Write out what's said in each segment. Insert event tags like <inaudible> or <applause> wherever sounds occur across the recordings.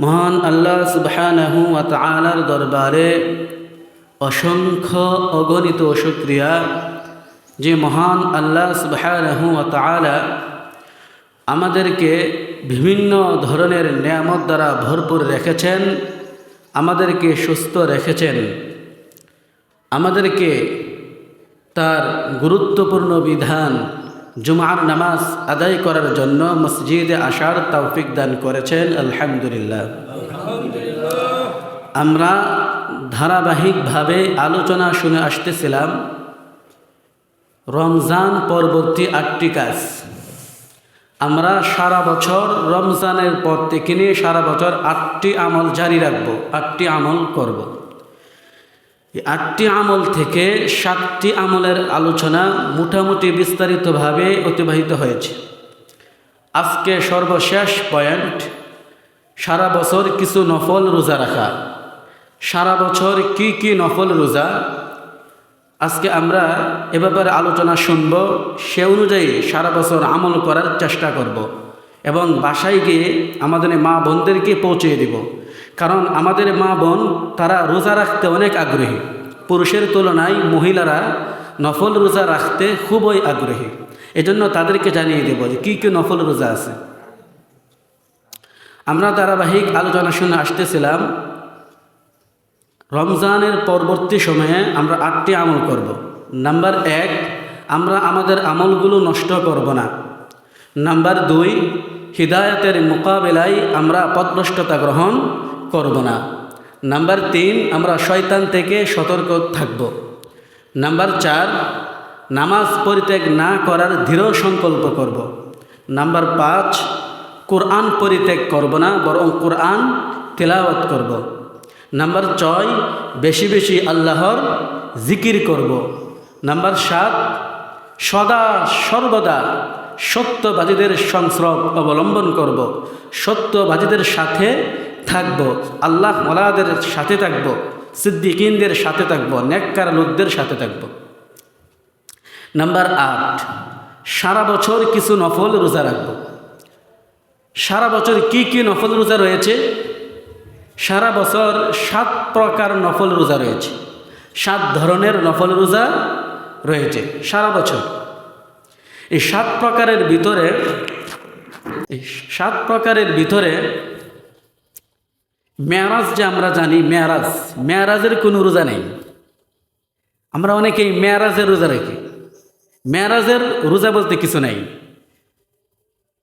মহান আল্লাহ সুবহানাহু ওয়া তাআলার দরবারে অসংখ্য অগণিত শুক্রিয়া যে মহান আল্লাহ সুবহানাহু ওয়া তাআলা আমাদেরকে বিভিন্ন ধরনের নিয়ামত দ্বারা ভরপুর রেখেছেন, আমাদেরকে সুস্থ রেখেছেন। আমাদেরকে তার গুরুত্বপূর্ণ বিধান জুমার নামাজ আদায় করার জন্য মসজিদে আসার তৌফিক দান করেছেন, আলহামদুলিল্লাহ আমরা ধারাবাহিকভাবে আলোচনা শুনে আসতেছিলাম, রমজান পরবর্তী আটটি কাজ আমরা সারা বছর রমজানের পর থেকে নিয়ে সারা বছর আটটি আমল জারি রাখব, আটটি আমল করব। আটটি আমল থেকে সাতটি আমলের আলোচনা মোটামুটি বিস্তারিতভাবে অতিবাহিত হয়েছে। আজকে সর্বশেষ পয়েন্ট, সারা বছর কিছু নফল রোজা রাখা। সারা বছর কি কি নফল রোজা? আজকে আমরা এ ব্যাপারে আলোচনা শুনব। সে অনুযায়ী সারা বছর আমল করার চেষ্টা করব। এবং বাসায় গিয়ে আমাদের মা বোনদেরকে পৌঁছে দিব। কারণ আমাদের মা বোন, তারা রোজা রাখতে অনেক আগ্রহী। পুরুষের তুলনায় মহিলারা নফল রোজা রাখতে খুবই আগ্রহী। এজন্য তাদেরকে জানিয়ে দেব যে কী কী নফল রোজা আছে। আমরা ধারাবাহিক আলোচনা শুনে আসতেছিলাম, রমজানের পরবর্তী সময়ে আমরা আটটি আমল করব। নাম্বার এক, আমরা আমাদের আমলগুলো নষ্ট করব না। নাম্বার দুই, হৃদায়তের মোকাবেলায় আমরা পদভ্রষ্টতা গ্রহণ করব না। নাম্বার তিন, আমরা শয়তান থেকে সতর্ক থাকব। নাম্বার চার, নামাজ পরিত্যাগ না করার দৃঢ় সংকল্প করব। নাম্বার পাঁচ, কোরআন পরিত্যাগ করব না, বরং কোরআন তেলাওয়াত করব। নাম্বার ছয়, বেশি বেশি আল্লাহর জিকির করব। নাম্বার সাত, সদা সর্বদা সত্যবাদীদের সংস্রব অবলম্বন করব। সত্যবাদীদের সাথে থাকব, আল্লাহ মলাদের সাথে থাকব, সিদ্দিকিনদের সাথে থাকব নেককার লোকদের সাথে থাকব। নাম্বার আট, সারা বছর কিছু নফল রোজা রাখব। সারা বছর কি কি নফল রোজা রয়েছে? সারা বছর সাত প্রকার নফল রোজা রয়েছে। সাত ধরনের নফল রোজা রয়েছে, সারা বছর। এই সাত প্রকারের ভিতরে সাত প্রকারের ভিতরে মেয়ারাজ যে আমরা জানি, মেয়ারাজ। মেয়ারাজের কোনো রোজা নেই। আমরা অনেকেই মেয়ারাজের রোজা রাখি। মেয়ারাজের রোজা বলতে কিছু নাই।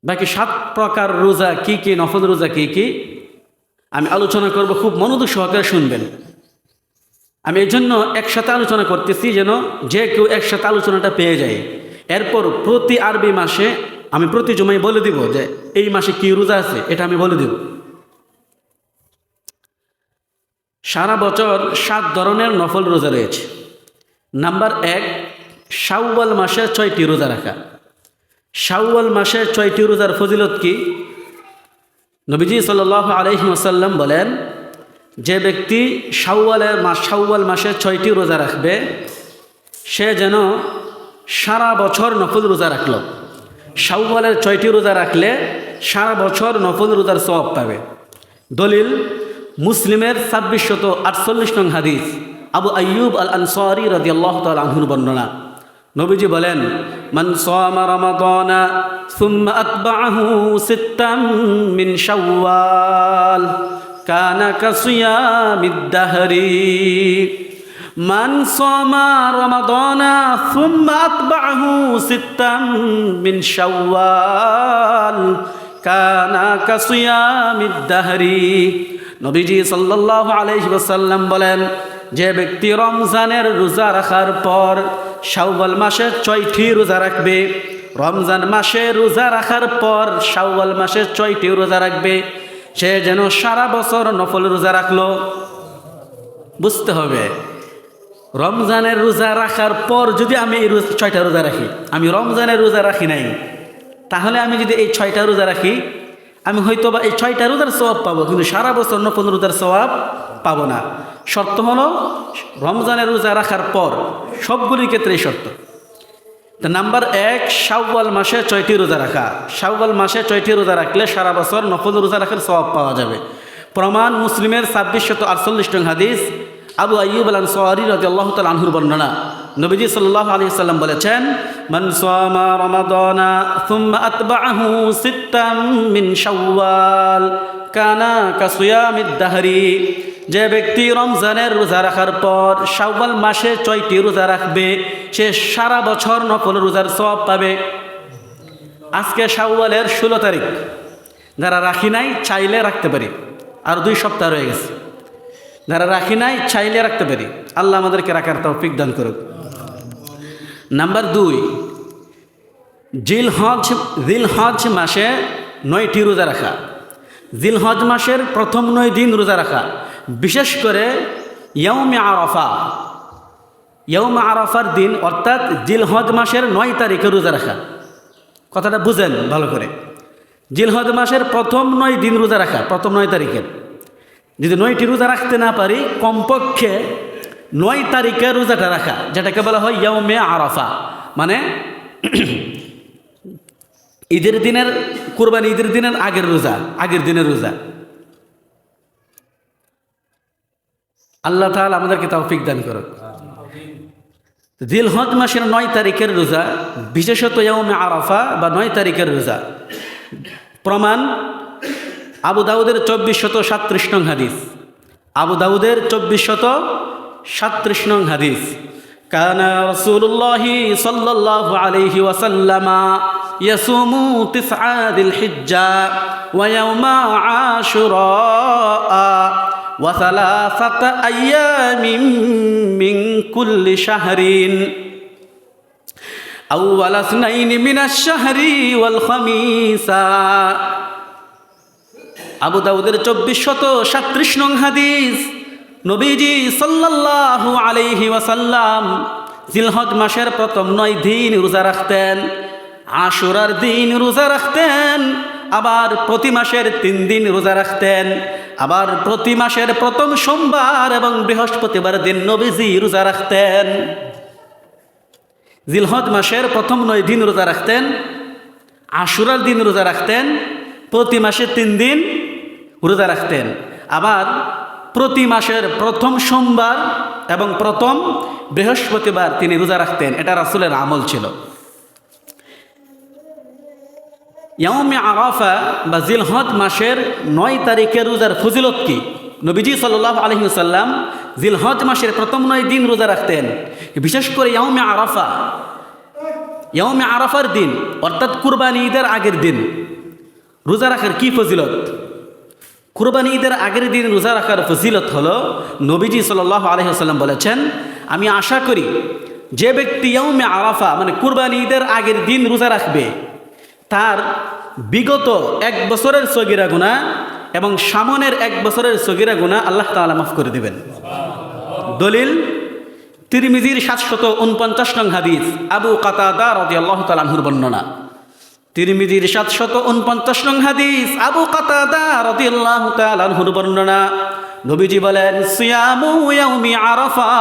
বাকি সাত প্রকার রোজা কি কি, নফল রোজা কি কি, আমি আলোচনা করব, খুব মনোযোগ সহকারে শুনবেন। আমি এই জন্য একসাথে আলোচনা করতেছি যেন যে কেউ একসাথে আলোচনাটা পেয়ে যায়। এরপর প্রতি আরবি মাসে আমি প্রতি জমাই বলে দিব যে, এই মাসে কি রোজা আছে, এটা আমি বলে দিব। সারা বছর সাত ধরনের নফল রোজা রয়েছে। নাম্বার এক, শাওয়াল মাসে ছয়টি রোজা রাখা। শাওয়াল মাসে ছয়টি রোজার ফজিলত কি? নবীজি সাল আলহি আসাল্লাম বলেন, যে ব্যক্তি শাওয়ালের মাস শাওয়াল মাসে ছয়টি রোজা রাখবে, সে যেন সারা বছর নফল রোজা রাখল। শাওয়ালের ছয়টি রোজা রাখলে সারা বছর নফল রোজার সব পাবে। দলিল মুসলিমের ছাব্বিশ শত আটচল্লিশ নং হাদিস, আবু আয়ুব আল আনসারি রাজি আল্লাহ তাল আনহুর বর্ণনা। নবীজি বলেন, মান কানা কাসিয়ামিদ দাহরি। নবীজি সাল্লাল্লাহু আলাইহি ওয়াসাল্লাম বলেন, যে ব্যক্তি রমজানের রোজা রাখার পর শাওয়াল মাসে ছয়টি রোজা রাখবে, রমজান মাসে রোজা রাখার পর শাওয়াল মাসে ছয়টি রোজা রাখবে, সে যেন সারা বছর নফল রোজা রাখল। বুঝতে হবে, রমজানের রোজা রাখার পর যদি আমি এই ছয়টা রোজা রাখি, আমি রমজানের রোজা রাখি নাই, তাহলে আমি যদি এই ছয়টা রোজা রাখি আমি হয়তো বা এই ছয়টা রোজার স্বভাব পাবো, কিন্তু সারা বছর নফল রোজার স্বভাব পাবো না। শর্ত হলো, রমজানের রোজা রাখার পর সবগুলির ক্ষেত্রে শর্ত। নাম্বার এক, শাওয়াল মাসে ছয়টি রোজা রাখা। শাওয়াল মাসে ছয়টি রোজা রাখলে সারা বছর নফল রোজা রাখার স্বভাব পাওয়া যাবে। প্রমাণ মুসলিমের ছাব্বিশ শত আটচল্লিশ নং হাদিস, আবু আইয়ুব আল আনসারি রাদিয়াল্লাহু তাআলা আনহুর বর্ণনা। নবীজি সাল্লাহ আলাইহি সাল্লাম বলেছেন, মান সামা রমাদানা থুম্মা আতবাআহু সিত্তাম মিন শাওয়াল কানা কাসিয়ামিদ যে ব্যক্তি রমজানের রোজা রাখার পর শাওয়াল মাসে ছয়টি রোজা রাখবে, সে সারা বছর নফল রোজার সওয়াব পাবে। আজকে শাওয়ালের ষোলো তারিখ। যারা রাখি নাই, চাইলে রাখতে পারি। আর দুই সপ্তাহ রয়ে গেছে। যারা রাখি নাই, চাইলে রাখতে পারি। আল্লাহ আমাদেরকে রাখার তৌফিক দান করুক। নাম্বার দুই জিল হজ জিল হজ মাসে নয়টি রোজা রাখা। জিল হজ মাসের প্রথম নয় দিন রোজা রাখা। বিশেষ করে ইয়ৌমে আরফা। ইয়ৌমে আরফার দিন অর্থাৎ জিল হজ মাসের নয় তারিখে রোজা রাখা। কথাটা বুঝেন ভালো করে। জিলহজ মাসের প্রথম নয় দিন রোজা রাখা, প্রথম নয় তারিখের যদি নয়টি রোজা রাখতে না পারি, কমপক্ষে নয় তারিখে রোজাটা রাখা যেটাকে বলা হয় ইয়মে আরাফা। মানে <clears throat> ঈদের দিনের কোরবানি ঈদের দিনের আগের রোজা আগের দিনের রোজা। আল্লাহ তাহলে আমাদেরকে তৌফিক দান করুক। দিলহজ মাসের নয় তারিখের রোজা বিশেষত ইয়মে আরাফা বা নয় তারিখের রোজা। প্রমাণ আবু দাউদের চব্বিশ শত সাতত্রিশ নং হাদিস। আবু দাউদের চব্বিশ শত সাতত্রিশ নং হাদিস কানা রসুল্লাহ সাল্লাহ আলহি ওয়াসাল্লামা ইয়াসুমু তিসআদিল হিজ্জা ওয়ায়াউমা আশুরা وثلاثة أيام من كل شهر أول اثنين من الشهر والخميس আবু দাউদের চব্বিশ শত সাত্রিশ নং হাদিস নবীজি সাল্লাল্লাহু আলাইহি ওয়াসাল্লাম জিলহজ মাসের প্রথম নয় দিন রোজা রাখতেন, আশুরার দিন রোজা রাখতেন, আবার প্রতি মাসের তিন দিন রোজা রাখতেন, আবার প্রতি মাসের প্রথম সোমবার এবং বৃহস্পতিবার দিন নবীজি রোজা রাখতেন। জিলহজ মাসের প্রথম নয় দিন রোজা রাখতেন, আশুরার দিন রোজা রাখতেন, প্রতি মাসে তিন দিন রোজা রাখতেন, আবার প্রতি মাসের প্রথম সোমবার এবং প্রথম বৃহস্পতিবার তিনি রোজা রাখতেন। এটা রাসুলের আমল ছিল। ইয়মে আরাফা বা জিলহদ মাসের নয় তারিখে রোজার ফজিলত কি? নবীজি সাল্লাহ আলহিসাল্লাম জিলহজ মাসের প্রথম নয় দিন রোজা রাখতেন। বিশেষ করে ইয়মে আরাফা। ইয়মে আরাফার দিন, অর্থাৎ কুরবানি ঈদের আগের দিন। রোজা রাখার কি ফজিলত? কুরবানি ঈদের আগের দিন রোজা রাখার ফজিলত হলো নবীজি সাল্লাহ আলহিহাল্লাম বলেছেন, আমি আশা করি যে ব্যক্তি ইয়মে আরাফা মানে কুরবানি ঈদের আগের দিন রোজা রাখবে, তার বিগত এক বছরের সগিরা গুণা এবং সামনের এক বছরের সগিরা গুণা আল্লাহ তালা মাফ করে দিবেন। দলিল, তিরমিজির সাতশত উনপঞ্চাশ নং হাদিস, আবু কাতাদা রদি আল্লাহ তালাহুর বর্ণনা। তিরমিজির সাতশত উনপঞ্চাশ নং হাদিস আবু কাতাদা রদি আল্লাহ তালাহুর বর্ণনা নবীজি বলেন সিয়ামু ইয়াউমি আরাফা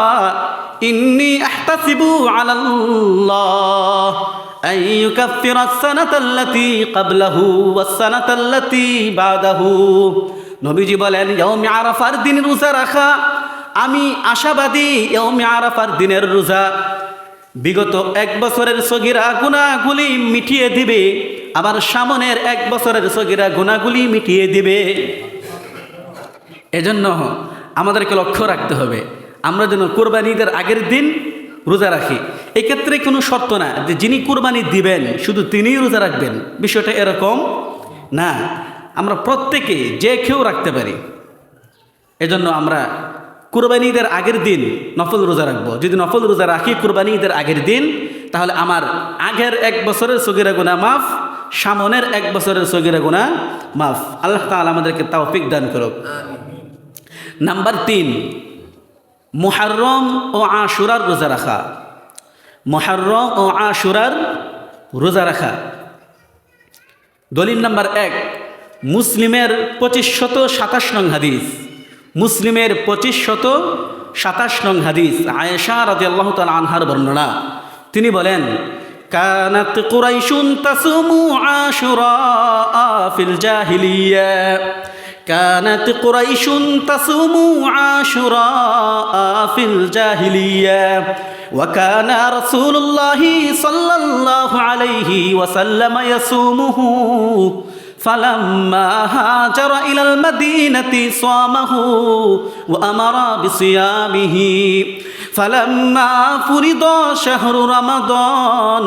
ইন্নি আহতাসিবু আলাল্লাহ أن يكفر السنة التي قبله والسنة التي بعده নবীজি বলেন ইয়মে আরাফার দিন রোজা রাখা আমি আশাবাদী ইয়মে আরাফার দিনের রোজা বিগত এক বছরের সগিরা গুণাগুলি মিটিয়ে দিবে, আবার সামনের এক বছরের সগিরা গুণাগুলি মিটিয়ে দিবে। এজন্য আমাদেরকে লক্ষ্য রাখতে হবে, আমরা যেন কোরবানিদের আগের দিন রোজা রাখি। এক্ষেত্রে কোনো শর্ত না, যে যিনি কোরবানি দিবেন, শুধু তিনিই রোজা রাখবেন, বিষয়টা এরকম না। আমরা প্রত্যেকে যে কেউ রাখতে পারি। এজন্য আমরা কুরবানি ঈদের আগের দিন নফল রোজা রাখব। যদি নফল রোজা রাখি কুরবানি ঈদের আগের দিন তাহলে আমার আগের এক বছরের সগিরা গুণা মাফ সামনের এক বছরের সগিরা গুণা মাফ। আল্লাহ তাআলা আমাদেরকে তাওফিক দান করুক। নাম্বার তিন মোহারম ও আশুরার রোজা রাখা। মোহারম ও আশুরার রোজা রাখা। দলিল নাম্বার এক মুসলিমের পঁচিশ শত সাতাশ নং হাদিস। মুসলিমের পঁচিশ শত সাতাশ নং হাদিস আয়েশা রাজি আল্লাহ তাল আনহার বর্ণনা তিনি বলেন কানাত কুরাইশুন তাসুমু আশুরা ফিল জাহিলিয়া كانت قريش تصوم عاشوراء في الجاهلية وكان رسول الله صلى الله عليه وسلم يصومه فلما هاجر إلى المدينة صامه وأمر بصيامه فلما فرض شهر رمضان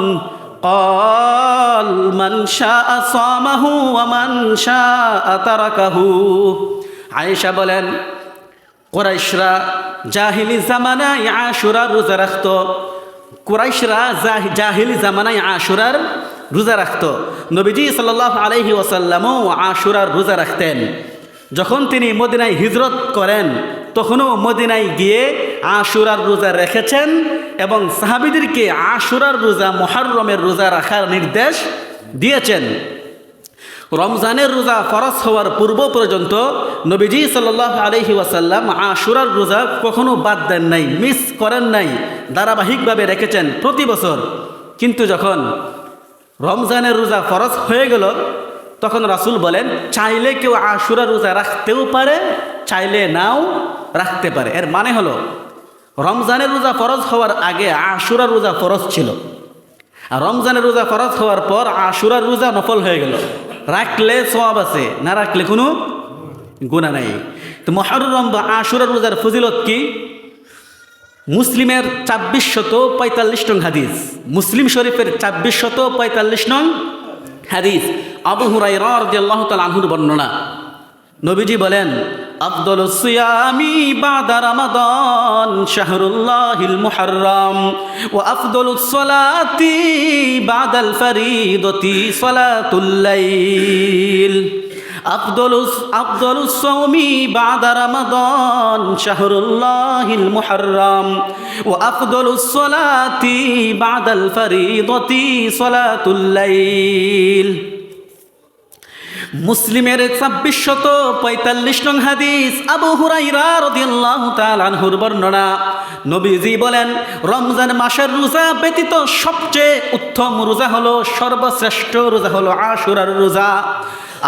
قال من شاء صامه ومن شاء تركه عائشة বলেন কোরাইশরা জাহিলি জামানায় আশুরার রোজা রাখত কোরাইশরা জাহ- জাহিলি জামানায় আশুরার রোজা রাখত। নবীজি সাল্লাহ আলহি ওসাল্লামও আশুরার রোজা রাখতেন। যখন তিনি মদিনায় হিজরত করেন, তখনও মদিনায় গিয়ে আশুরার রোজা রেখেছেন এবং সাহাবিদেরকে আশুরার রোজা মহারমের রোজা রাখার নির্দেশ দিয়েছেন। রমজানের রোজা ফরজ হওয়ার পূর্ব পর্যন্ত নবীজি সাল্লাহ আলহি ওয়াসাল্লাম আশুরার রোজা কখনো বাদ দেন নাই, মিস করেন নাই, ধারাবাহিকভাবে রেখেছেন প্রতি বছর। কিন্তু যখন রমজানের রোজা ফরজ হয়ে গেল, তখন রাসূল বলেন, চাইলে কেউ আশুরা রোজা রাখতেও পারে, চাইলে নাও রাখতে পারে। এর মানে হলো, রমজানের রোজা ফরজ হওয়ার আগে আশুরা রোজা ফরজ ছিল। আর রমজানের রোজা ফরজ হওয়ার পর আশুরার রোজা নফল হয়ে গেল। রাখলে সব আছে, না রাখলে কোনো গুণা নাই। তো মহরম বা আশুরার রোজার ফজিলত কি? মুসলিমের চাব্বিশ শত পঁয়তাল্লিশ নং হাদিস। মুসলিম শরীফের চাব্বিশ শত পঁয়তাল্লিশ নং হাদিস। আবু হুরাই রাহ আনহুর বর্ণনা। নবীজি বলেন আব্দুল সিয়ামি বাদা রমাদান শাহরুল্লাহিল মুহাররম ও আফদলুস সালাতি বাদাল ফরিদতি সালাতুল লাইল। আফদলুস আফদলুস সৌমি বাদা শাহরুল্লাহিল মুহাররাম। ও আফদলুস সলাতি বাদাল ফরিদতি সলাতুল লাইল। মুসলিমের ছাব্বিশ শত পঁয়তাল্লিশ নং হাদিস আবু হুরাইরা রদিয়াল্লাহু তাআলার বর্ণনা। নবীজি বলেন, রমজান মাসের রোজা ব্যতীত সবচেয়ে উত্তম রোজা হলো সর্বশ্রেষ্ঠ রোজা হলো আশুরার রোজা।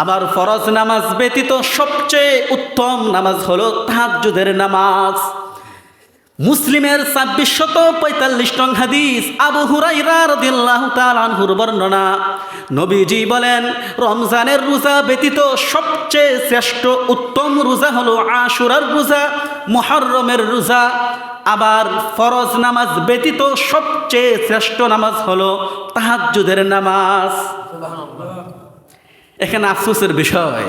আবার ফরজ নামাজ ব্যতীত সবচেয়ে উত্তম নামাজ হলো তাহাজ্জুদের নামাজ। মুসলিমের ছাব্বিশ শত পঁয়তাল্লিশ টং হাদিস আবু হুরাইরা রাদিয়াল্লাহু তাআলা আনহুর বর্ণনা। নবীজি বলেন, রমজানের রোজা ব্যতীত সবচেয়ে শ্রেষ্ঠ উত্তম রোজা হলো আশুরার রোজা, মুহররমের রোজা। আবার ফরজ নামাজ ব্যতীত সবচেয়ে শ্রেষ্ঠ নামাজ হলো তাহাজ্জুদের নামাজ। এখানে আফসোসের বিষয়,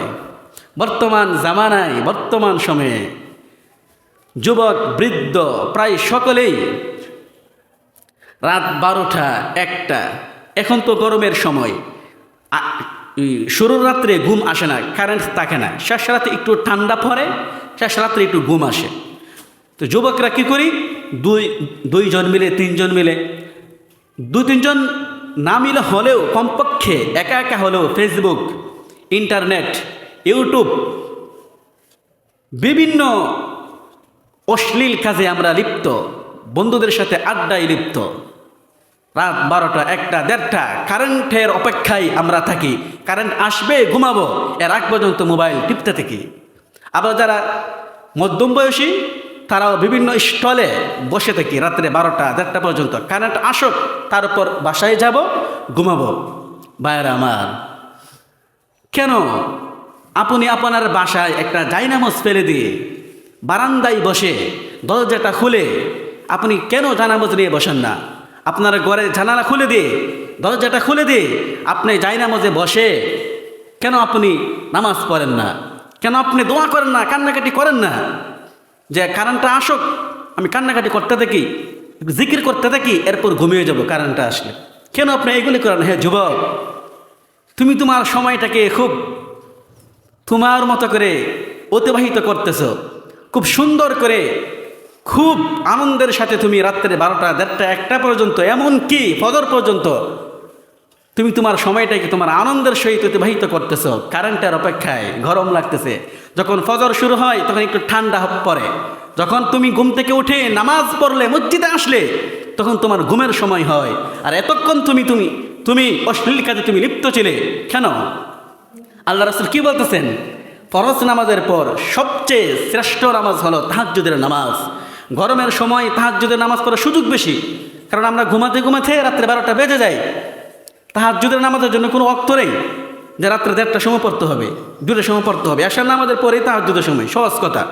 বর্তমান জামানায়, বর্তমান সময়ে যুবক, বৃদ্ধ, প্রায় সকলেই রাত বারোটা, একটা। এখন তো গরমের সময়। শুরুর রাত্রে ঘুম আসে না কারেন্ট থাকে না। শেষ রাতে একটু ঠান্ডা পড়ে, শেষ রাত্রে একটু ঘুম আসে। তো যুবকরা কী করি? দুই, দুইজন মিলে, তিনজন মিলে দু তিনজন না মিলে হলেও কমপক্ষে একা একা হলেও ফেসবুক ইন্টারনেট ইউটিউব বিভিন্ন অশ্লীল কাজে আমরা লিপ্ত, বন্ধুদের সাথে আড্ডায় লিপ্ত। রাত বারোটা, একটা, দেড়টা কারেন্টের অপেক্ষায় আমরা থাকি। কারেন্ট আসবে, ঘুমাবো, এর আগ পর্যন্ত মোবাইল টিপতে থাকি। আবার যারা মধ্যম বয়সী তারাও বিভিন্ন স্টলে বসে থাকি, রাত্রে বারোটা, দেড়টা পর্যন্ত। কারেন্ট আসুক, তারপর বাসায় যাব, ঘুমাবো। বায়েরা আমার, কেন? আপনি আপনার বাসায় একটা জাইনামজ ফেলে দিয়ে বারান্দায় বসে, দরজাটা খুলে আপনি কেন জানামজ নিয়ে বসেন না? আপনার ঘরে জানালা খুলে দিয়ে, দরজাটা খুলে দিয়ে আপনি জাইনামজে বসে কেন আপনি নামাজ পড়েন না? কেন আপনি দোয়া করেন না, কান্নাকাটি করেন না? যে কারেন্টটা আসুক, আমি কান্নাকাটি করতে থাকি, জিকির করতে থাকি, এরপর ঘুমিয়ে যাব কারেন্টটা আসলে। কেন আপনি এগুলি করেন? হ্যাঁ যুবক, তুমি তোমার সময়টাকে খুব, তোমার মতো করে অতিবাহিত করতেছ, খুব সুন্দর করে, খুব আনন্দের সাথে তুমি রাত্রে বারোটা, দেড়টা, একটা পর্যন্ত এমন কি ফজর পর্যন্ত তুমি তোমার সময়টাকে তোমার আনন্দের সহিত অতিবাহিত করতেছ কারেন্টের অপেক্ষায় গরম লাগতেছে। যখন ফজর শুরু হয়, তখন একটু ঠান্ডা পড়ে। যখন তুমি ঘুম থেকে উঠে নামাজ পড়লে, মসজিদে আসলে, তখন তোমার ঘুমের সময় হয়। আর এতক্ষণ তুমি তুমি তুমি অশ্লীল কাজে তুমি লিপ্ত ছিলে, কেন? আল্লাহ রাসুল কি বলতেছেন? ফরজ নামাজের পর সবচেয়ে শ্রেষ্ঠ নামাজ হলো তাহাজ্জুদের নামাজ। গরমের সময় তাহাজ্জুদের নামাজ পড়ার সুযোগ বেশি, কারণ আমরা ঘুমাতে ঘুমাতে রাত্রে বারোটা বেজে যায়। তাহাজ্জুদের নামাজের জন্য কোনো অক্ত নেই যে রাত্রে দেড়টার সময় পড়তে হবে দুটোর সময় পড়তে হবে। আসার নামাজের পরেই তাহাজ্জুদের সময়, সহজ কথা।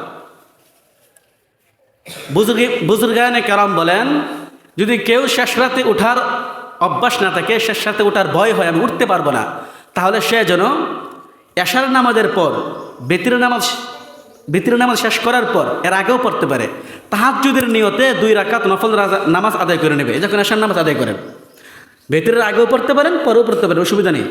বুজুর্গে বুজুর্গায়নে কারাম বলেন, যদি কেউ শেষ রাতে ওঠার অভ্যাস না থাকে, শেষ রাতে ওঠার ভয় হয়, আমি উঠতে পারব না, তাহলে সে যেন এশার নামাজের পর, বেতির নামাজ বেতির নামাজ শেষ করার পর, এর আগেও পড়তে পারে। তাহাজ্জুদের নিয়তে দুই রাকাত নফল নামাজ আদায় করে নেবে যখন এশার নামাজ আদায় করেন। বেতিরের আগেও পড়তে পারেন, পরেও পড়তে পারেন, অসুবিধা নেই।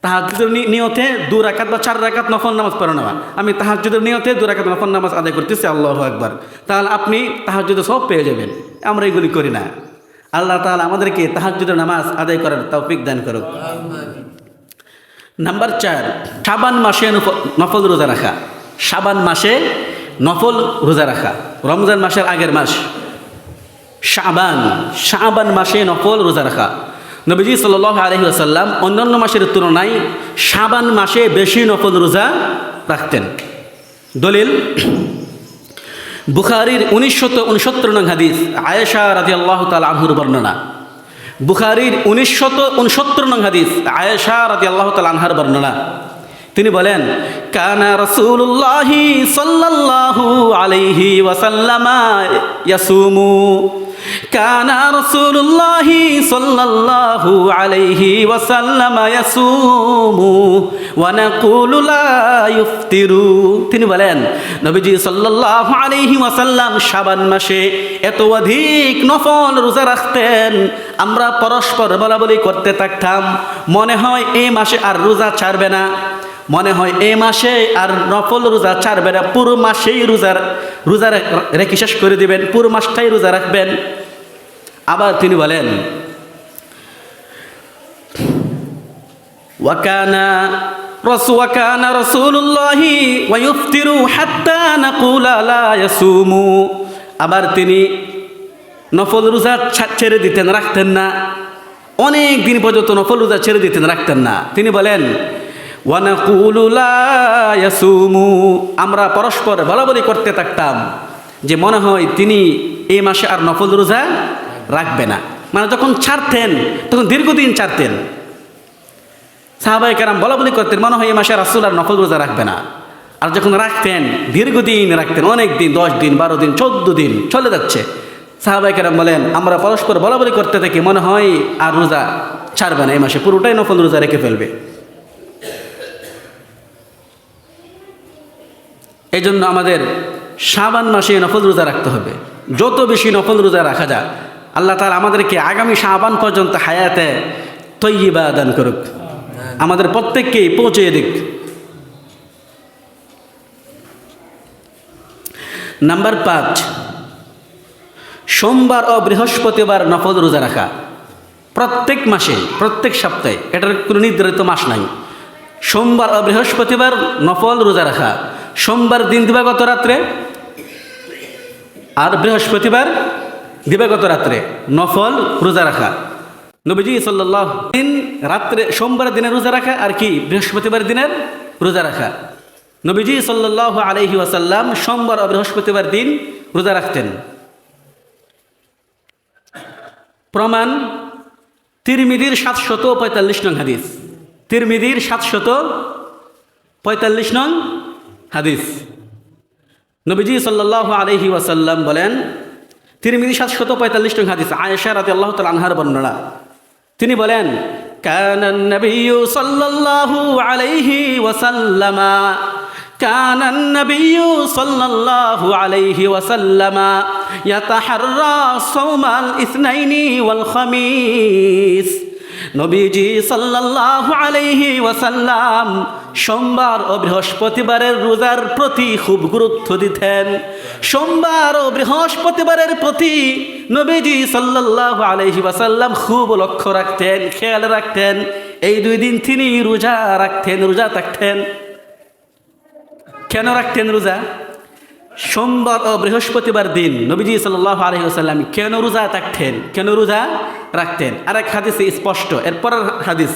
তাহাজুদের নিয়তে দু রাকাত বা চার রাকাত নফল নামাজ পড়ো নেওয়া। আমি তাহাজুদের নিয়তে দু রাকাত নফল নামাজ আদায় করতেছি, আল্লাহ একবার তাহলে আপনি তাহাজুদে সব পেয়ে যাবেন, আমরা এগুলি করি না। আল্লাহ তাহলে আমাদেরকে তাহাজুদের নামাজ আদায় করার তৌফিক দান করুক। নাম্বার চার সাবান মাসে নফ- নফল রোজা রাখা। সাবান মাসে নফল রোজা রাখা। রমজান মাসের আগের মাস। শাবান শাবান মাসে নফল রোজা রাখা। নবীজি সাল আলহি আসাল্লাম অন্যান্য মাসের তুলনায় শাবান মাসে বেশি নফল রোজা রাখতেন। দলিল, বুখারির উনিশশত উনসত্তর নং হাদিস, আয়েশা রাজি আল্লাহ তাল আহুর বর্ণনা। বুখারির উনিশশত উনসত্তর নং হাদিস, আয়েশা রাজি আল্লাহ তাল আনহার বর্ণনা। তিনি বলেন, কানা রসুল্লাহি সাল্লাল্লাহু আলাইহি ওয়াসাল্লামা ইয়াসুমু কানা রসুল্লাহি সাল্লাল্লাহু আলাইহি ওয়াসাল্লামা ইয়াসুমু ওয়া নাকুলু লা ইফতিরু। তিনি বলেন, নবীজি সাল্লাল্লাহু আলাইহি ওয়াসাল্লাম শাবান মাসে এত অধিক নফল রোজা রাখতেন, আমরা পরস্পর বলাবলি করতে থাকতাম। মনে হয় এই মাসে আর রোজা ছাড়বে না। মনে হয় এই মাসে আর নফল রোজা ছাড়বে না, পুরো মাসেই রোজার রোজা রেখে শেষ করে দিবেন, পুরো মাসটাই রোজা রাখবেন। আবার তিনি বলেন, ওয়াকানা ওয়াকানা রসুল্লাহি ওয়াইফতিরু হাত্তা নাকুলা লা ইয়াসুমু। আবার তিনি নফল রোজা ছেড়ে দিতেন, রাখতেন না। অনেক দিন পর্যন্ত নফল রোজা ছেড়ে দিতেন, রাখতেন না। তিনি বলেন আমরা পরস্পর বলাবলি করতে থাকতাম। যে মনে হয় তিনি এই মাসে আর নফল রোজা রাখবে না। মানে যখন ছাড়তেন, তখন দীর্ঘদিন ছাড়তেন। সাহাবাই কারাম বলা বলি করতেন, মনে হয় এই মাসে রাসুল আর নফল রোজা রাখবে না। আর যখন রাখতেন, দীর্ঘদিন রাখতেন, অনেক দিন, দশ দিন, বারো দিন, চোদ্দ দিন চলে যাচ্ছে। সাহাবাই কারাম বলেন, আমরা পরস্পর বলা বলি করতে থাকি, মনে হয় আর রোজা ছাড়বে না, এই মাসে পুরোটাই নফল রোজা রেখে ফেলবে। এই জন্য আমাদের শাবান মাসে নফল রোজা রাখতে হবে। যত বেশি নফল রোজা রাখা যায় আল্লাহ তালা আমাদেরকে আগামী শাবান পর্যন্ত হায়াতে তৈবা দান করুক। আমাদের প্রত্যেককেই পৌঁছে দিক। নাম্বার পাঁচ সোমবার ও বৃহস্পতিবার নফল রোজা রাখা। প্রত্যেক মাসে প্রত্যেক সপ্তাহে এটার কোনো নির্ধারিত মাস নাই। সোমবার ও বৃহস্পতিবার নফল রোজা রাখা। সোমবার দিন দিবাগত রাত্রে? আর বৃহস্পতিবার দিবাগত রাত্রে? নফল রোজা রাখা। নবীজি সাল্লাহ দিন রাত্রে সোমবার দিনের রোজা রাখা আর কি? বৃহস্পতিবার দিনের রোজা রাখা। নবীজি সাল্লাহ আলহি ওয়াসাল্লাম সোমবার ও বৃহস্পতিবার দিন রোজা রাখতেন। প্রমাণ তিরমিদির সাতশত পঁয়তাল্লিশ নং হাদিস। তিরমিদির সাতশত পঁয়তাল্লিশ নং হাদিস নবীজি সাল্লাহ আলহি ওয়াসাল্লাম বলেন তিরমিদি সাতশত পঁয়তাল্লিশ নং হাদিস আয়েশা রাতে আল্লাহ তাল আনহার বর্ণনা তিনি বলেন كان النبي صلى الله عليه وسلم كان النبي صلى الله عليه وسلم يتحرى صوم الاثنين والخميس নবীজি সাল্লাল্লাহু আলাইহি ওয়াসাল্লাম সোমবার ও বৃহস্পতিবারের রোজার প্রতি খুব গুরুত্ব দিতেন। সোমবার ও বৃহস্পতিবারের প্রতি নবীজি সাল্লাল্লাহু আলাইহি ওয়াসাল্লাম খুব লক্ষ্য রাখতেন, খেয়াল রাখতেন। এই দুই দিন তিনি রোজা রাখতেন, রোজা থাকতেন। কেন রাখতেন রোজা? সোমবার ও বৃহস্পতিবার দিন নবীজি সাল্লাহ আলহিহাসাল্লাম কেন রোজা থাকতেন কেন রোজা রাখতেন? আরেক হাদিসে স্পষ্ট, এরপরের হাদিস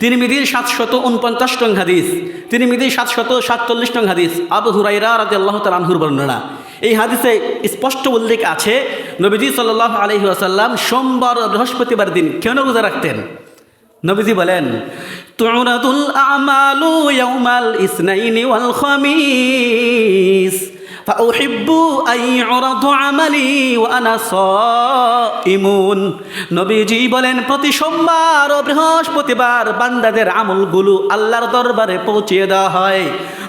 তিনি মিদির সাতশত উনপঞ্চাশ টং হাদিস তিনি মিদির সাতশত সাতচল্লিশ টং হাদিস, আবু হুরাইরা রাজি আল্লাহ তালাহুর বর্ণনা। এই হাদিসে স্পষ্ট উল্লেখ আছে, নবীজি সাল্লাহ আলহি আসাল্লাম সোমবার বৃহস্পতিবার দিন কেন রোজা রাখতেন? নবীজি বলেন, তুরাদুল আমালু ইসনাইনি ওয়াল খামিস। فأحب أن يعرض عملي وأنا صائم নবীজি বলেন প্রতি সোমবার ও বৃহস্পতিবার বান্দাদের আমলগুলো আল্লাহর দরবারে পৌঁছিয়ে দেওয়া হয়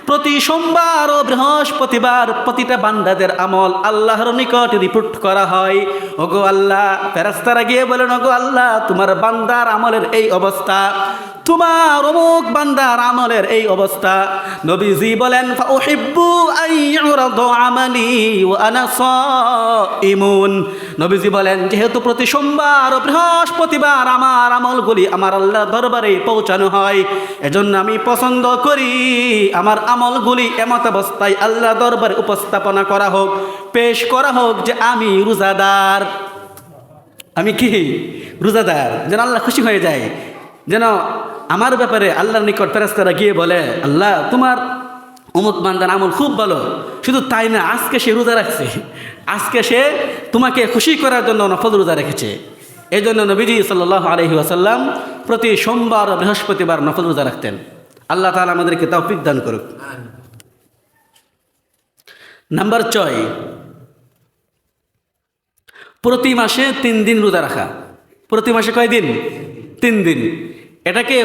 প্রতি সোমবার ও বৃহস্পতিবার প্রতিটা বান্দাদের আমল আল্লাহর নিকট রিপোর্ট করা হয় ওগো আল্লাহ ফেরাস্তারা গিয়ে বলেন ওগো আল্লাহ তোমার বান্দার আমলের এই অবস্থা তোমার অমুক বান্দার আমলের এই অবস্থা। নবীজি বলেন সাইমুন। নবীজি বলেন, যেহেতু প্রতি সোমবার ও বৃহস্পতিবার আমার আমলগুলি আমার আল্লাহ দরবারে পৌঁছানো হয়, এজন্য আমি পছন্দ করি আমার আমলগুলি এমত অবস্থায় আল্লাহ দরবারে উপস্থাপনা করা হোক, পেশ করা হোক যে আমি রোজাদার। আমি কি? রোজাদার। যেন আল্লাহ খুশি হয়ে যায়। যেন আমার ব্যাপারে আল্লাহর নিকট ফেরেস্তারা গিয়ে বলে, আল্লাহ, তোমার অমুক বান্দার আমল খুব ভালো, শুধু তাই না, আজকে সে রোজা রাখছে। আজকে সে তোমাকে খুশি করার জন্য নফল রোজা রেখেছে। এই জন্য নবীজি সাল্লাহ আলহি আসাল্লাম প্রতি সোমবার ও বৃহস্পতিবার নফল রোজা রাখতেন। আল্লাহ তালা আমাদেরকে তৌফিক দান করুক। নাম্বার ছয়, প্রতি মাসে তিন দিন রোজা রাখা। প্রতি মাসে কয় দিন? তিন দিন। এটাকে